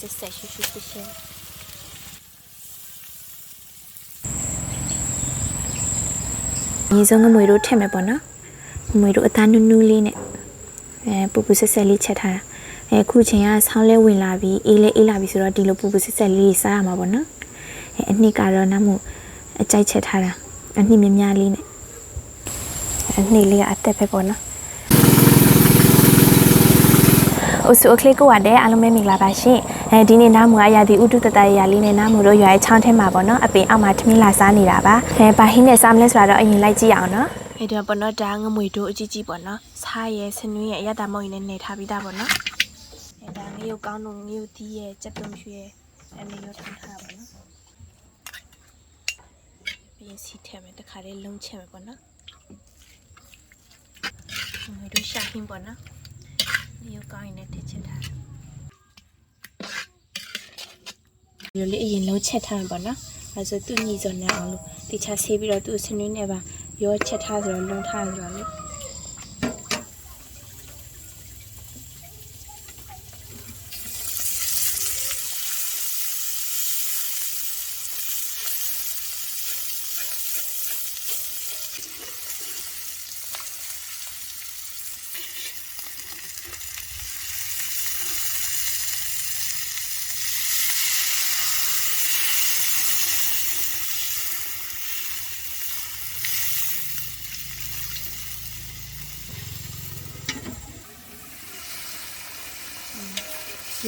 ဆက်ဆက်ရှူရှူရှင်းရှင်းညီဆုံးငမွေတို့ထည့်မယ်ပေါ့နော်ငမွေတို့အသားနူးနူးလေးနဲ့အဲပူပူဆက်ဆက်လေးချက်ထားတာအဲခုချိန်ကဆောင်းလဲဝင်လာပြီးအေးလဲအေးလာပြီးဆိုတော့ဒီလိုပူပူဆက်ဆက်လေးစားရမှာပေါ့နော်အဲအနှစ်ကတော့နောက်မှုအကြိုက်ချက်ထားတာအနှစ်များများလေးနဲ့အနှစ်လေးကအသက်ပဲပေါ့နော် အိုဆူအခလစ်ကိုရတဲ့အားလုံးပဲမင်္ဂလာပါရှင်အဲဒီနေ့နားမူအရာဒီဥတုတတရရလေးနဲ့နားမူတို့ရွာရဲ့ချောင်းထဲမှာပေါ့နော်အပင်အောက်မှာထမင်းလာစားနေတာပါအဲဘာဟင်းနဲ့စားမလဲဆိုတာတော့အရင်လိုက်ကြည့်အောင်နော်အဲဒီတော့ပေါ့နော်ဒါငမွေတို့အကြီးကြီးပေါ့နော်စားရဲဆနွေးရဲ့အရတာမုံရည်နဲ့နေထားပြီးသားပေါ့နော်အဲဒါငရုတ်ကောင်းတို့ငရုတ်သီးရဲ့ကြက်သွန်ဖြူရဲ့အနေရောထားထားပါနော်ပြီးရင်စီထည့်မယ်တခါလေးလုံးချက်မယ်ပေါ့နော်ငွေတို့ရှာဟင်းပေါ့နော်ဒီ ရောက်ကောင်းရင်လည်းတစ်ချက်ထားဒီလိုလေးအရင်လုံးချက်ထားမှာပေါ့နော်အဲဆိုသူ့ညီစုံနဲ့အောင်လို့တခြားဆေးပြီးတော့သူ့ဆင်းရင်းနဲ့ပါရောချက်ထားဆိုတော့လုံးထားဆိုတော့လေ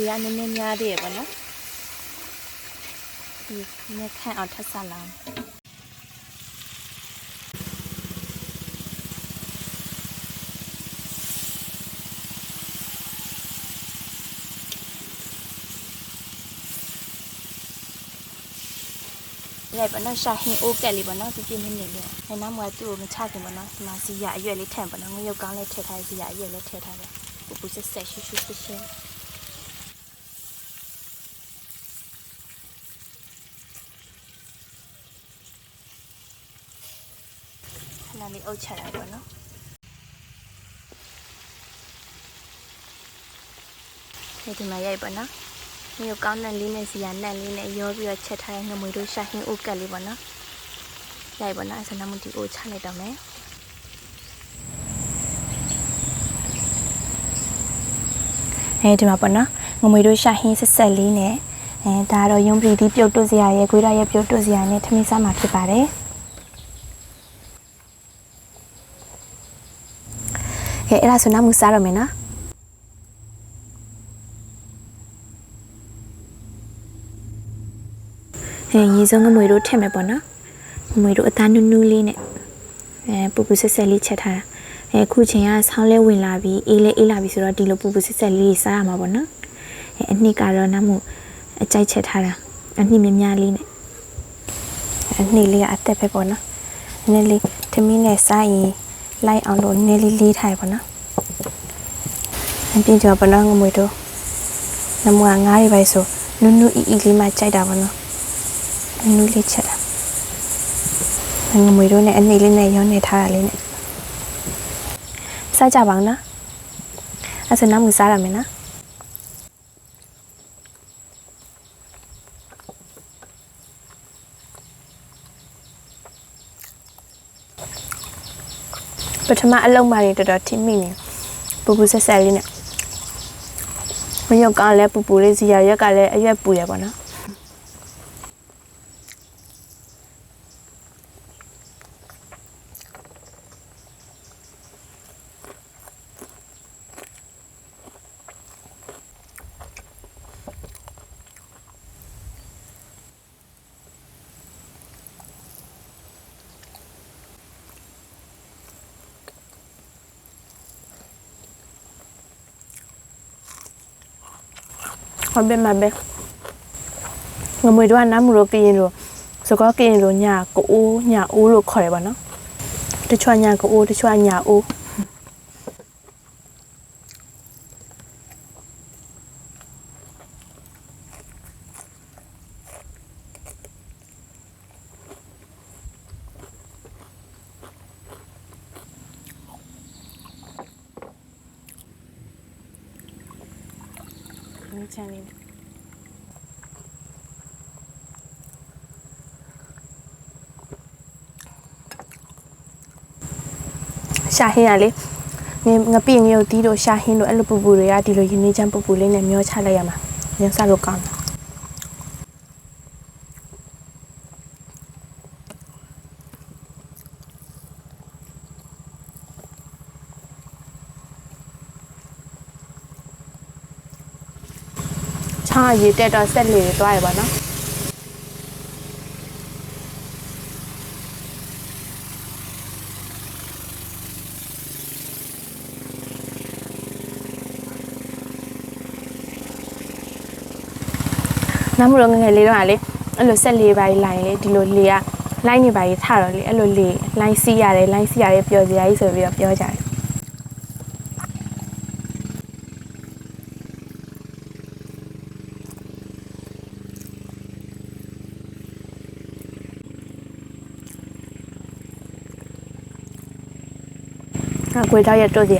ဒီကနည်းနည်းများသေးရပေါ့နော်ဒီနည်းခန့်အောင်ထပ်ဆက်လာအောင်ရိုက်ပေါ့နော်ရှာဟင်းအိုးကက်လေးပေါ့နော်ပြပြနေနေလေးအဲနောက်မှသူ့ကိုမချခင်ပေါ့နော်ဒီမှာစီရအရွက်လေးထည့်ပေါ့နော်ငရုတ်ကောင်းလေးထည့်ထားစီရအရွက်လေးထည့်ထားတယ်ပူပူဆက်ဆက်ရှူရှူရှင်းရှ ဏလေးအုပ်ချလိုက်ပေါ့နော်ဒီမှာရိုက်ပေါ့နော်မြို့ကောင်းတဲ့လေးနဲ့စီရနက်လေးနဲ့ရောပြီးတော့ချက်ထားတဲ့ငမွေတို့ရှာဟင်းအိုးကက်လေးပေါ့နော်ရိုက်ပေါ့နော်အဲဆိုတော့မဒီအိုးချလိုက်တော့မယ်အဲဒီမှာပေါ့နော်ငမွေတို့ရှာဟင်းဆက်ဆက်လေးနဲ့အဲဒါကတော့ယုံပရီဒီပြုတ်တွစရာရဲ့ခွေးရရဲ့ပြုတ်တွစရာနဲ့ထမင်းစားမှာဖြစ်ပါတယ် ကဲအဲ့ဒါဆိုနောက်မူစားရမယ်နော်အဲရေစုံငမွေတို့ထည့်မယ်ပေါ့နော်ငမွေတို့အသားနူးနူးလေးနဲ့အဲပူပူဆက်ဆက်လေးချက်ထားတာအဲခုချိန်ကဆောင်းလဲဝင်လာပြီးအေးလဲအေးလာပြီးဆိုတော့ဒီလိုပူပူစစ်စစ်လေးစားရမှာပေါ့နော်အဲအနှစ်ကတော့နောက်မှုအကြိုက်ချက်ထားတာအနှစ်များများလေးနဲ့အနှစ်လေးကအသက်ပဲပေါ့နော်နည်းလေးထမင်းနဲ့စားရင် လိုက်အောင်လို့နည်းလေးလေးထားရပေါ့နော်အပြင်ကျော်ပေါ့နော်ငမွေတို့နမွာငားတွေပဲဆိုနုနုအီအီလေးမှကြိုက်တာပေါ့နော်နုနုလေးချက်တာငမွေတို့နဲ့အနှစ်လေးနဲ့ရောနေထားတာလေးနဲ့စားကြပါအောင်နော်အဲ့ဆိုနောက်မူစားရမယ်နော် ပထမအလုံးမာတွေတော်တော်ထိမိနေပူပူဆက်ဆက်လေးနဲ့မရောက်ကလည်းပူပူလေးစီရရက်ကလည်းအရွက်ပူရပါတော့ ဟုတ်ပဲမပဲငမွေတို့ကနားမူလို့ကရင်လို့စကောကရင်လို့ညာကိုအိုးညာအိုးလို့ခေါ်ရပါတော့တချွာညာကိုအိုးတချွာညာအိုး ချမ်းလေးနဲ့ရှာဟင်းရလေငငပိငရုတ်တီးတို့ရှာဟင်းတို့အဲ့လိုပူပူတွေကဒီလိုရင်းနှီးချမ်းပူပူလေးနဲ့မျောချလိုက်ရမှာညစာလို့ကောင်းတယ် ချာရည်တက်တော့ဆက်လေတွေတွားရပါတော့နောက်မလို့ငယ်ငယ်လေးတော့ကလေအဲ့လိုဆက်လေးပါးလိုင်းလေဒီလိုလေကလိုင်းနေပါကြီးထတော့လေအဲ့လိုလေလိုင်းစီးရတယ်လိုင်းစီးရတယ်ပျော်စရာကြီးဆိုပြီးတော့ပြောကြတယ် အကွေတော့ရတော့ကြ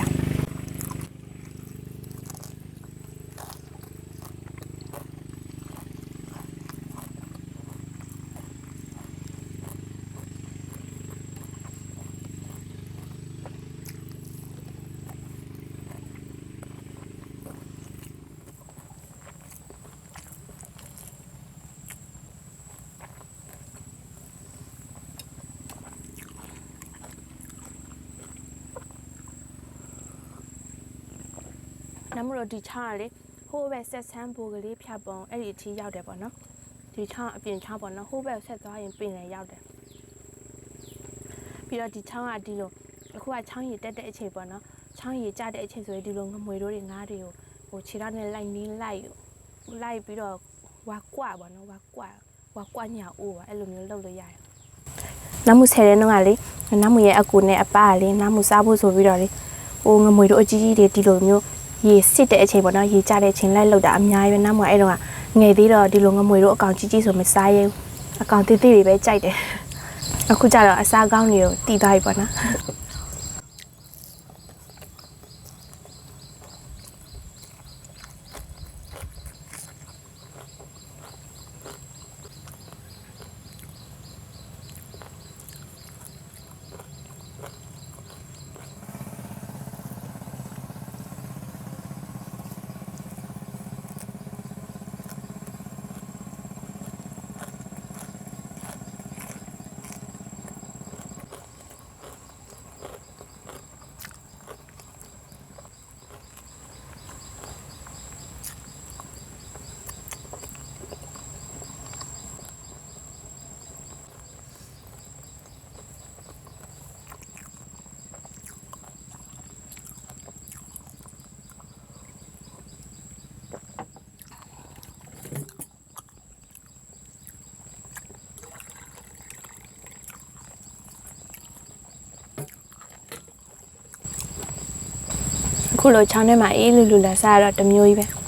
ည့်နမလို့ဒီချားကလေဟိုးဘက်ဆက်ဆန်းဘူကလေးဖြတ်ပုံအဲ့ဒီအထိရောက်တယ်ပေါ့နော်ဒီချားအပြင်ချားပေါ့နော်ဟိုးဘက်ဆက်သွားရင်ပင်လည်းရောက်တယ်ပြီးတော့ဒီချောင်းကဒီလိုအခုကချောင်းရည်တက်တဲ့အချိန်ပေါ့နော်ချောင်းရည်ကျတဲ့အချိန်ဆိုရင်ဒီလိုငမွေတို့တွေငါးတွေကိုဟိုခြေထောက်နဲ့လိုက်နီးလိုက်လိုက်ပြီးတော့ဝါကွပေါ့နော်ဝါကွဝါကွညာအိုးပါအဲ့လိုမျိုးလုပ်လို့ရတယ်နမှုဆယ်တဲ့နှုန်းကလေနမှုရဲ့အကူနဲ့အပကလေနမှုစားဖို့ဆိုပြီးတော့လေဟိုငမွေတို့အကြီးကြီးတွေဒီလိုမျိုး ရေစစ်တဲ့အချိန်ပေါ့နော်ရေကျတဲ့အချိန်လိုက်လောက်တာအများကြီးပဲနောက်မှအဲ့တော့ကငယ်သေးတော့ဒီလိုငမွေတို့အကောင်ကြီးကြီးဆိုမစားရဲဘူးအကောင်သေးသေးတွေပဲကြိုက်တယ်အခုကျတော့အစားကောင်းတွေကိုတီးသွားပြီပေါ့နော် ခုလိုချောင်းထဲမှာအေးလူလူလာစားရတော့တစ်မျိုးကြီးပဲ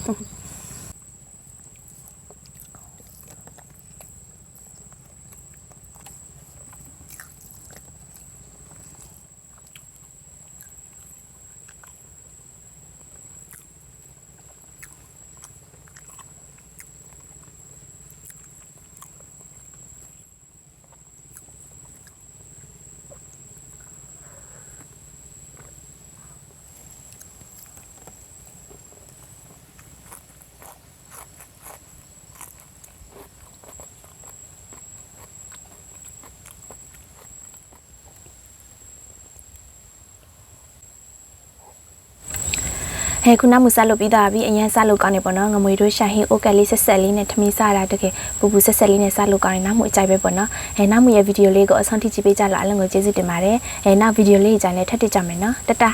ဟဲခုနမူစားလို့ပြီးသားပြီအရင်စားလို့ကောင်းနေပေါ့နော်ငမွေတို့ရှာဟင်းအိုကက်လေးဆက်ဆက်လေးနဲ့ထမင်းစားတာတကယ်ပူပူဆက်ဆက်လေးနဲ့စားလို့ကောင်းနေနောက်မှအကြိုက်ပဲပေါ့နော်ဟဲနောက်မှရဲ့ဗီဒီယိုလေးကိုအဆုံးထိကြည့်ပေးကြလားအလုံးကိုကျေးဇူးတင်ပါတယ်ဟဲနောက်ဗီဒီယိုလေးကြိုင်နဲ့ထပ်တက်ကြမယ်နော်တတ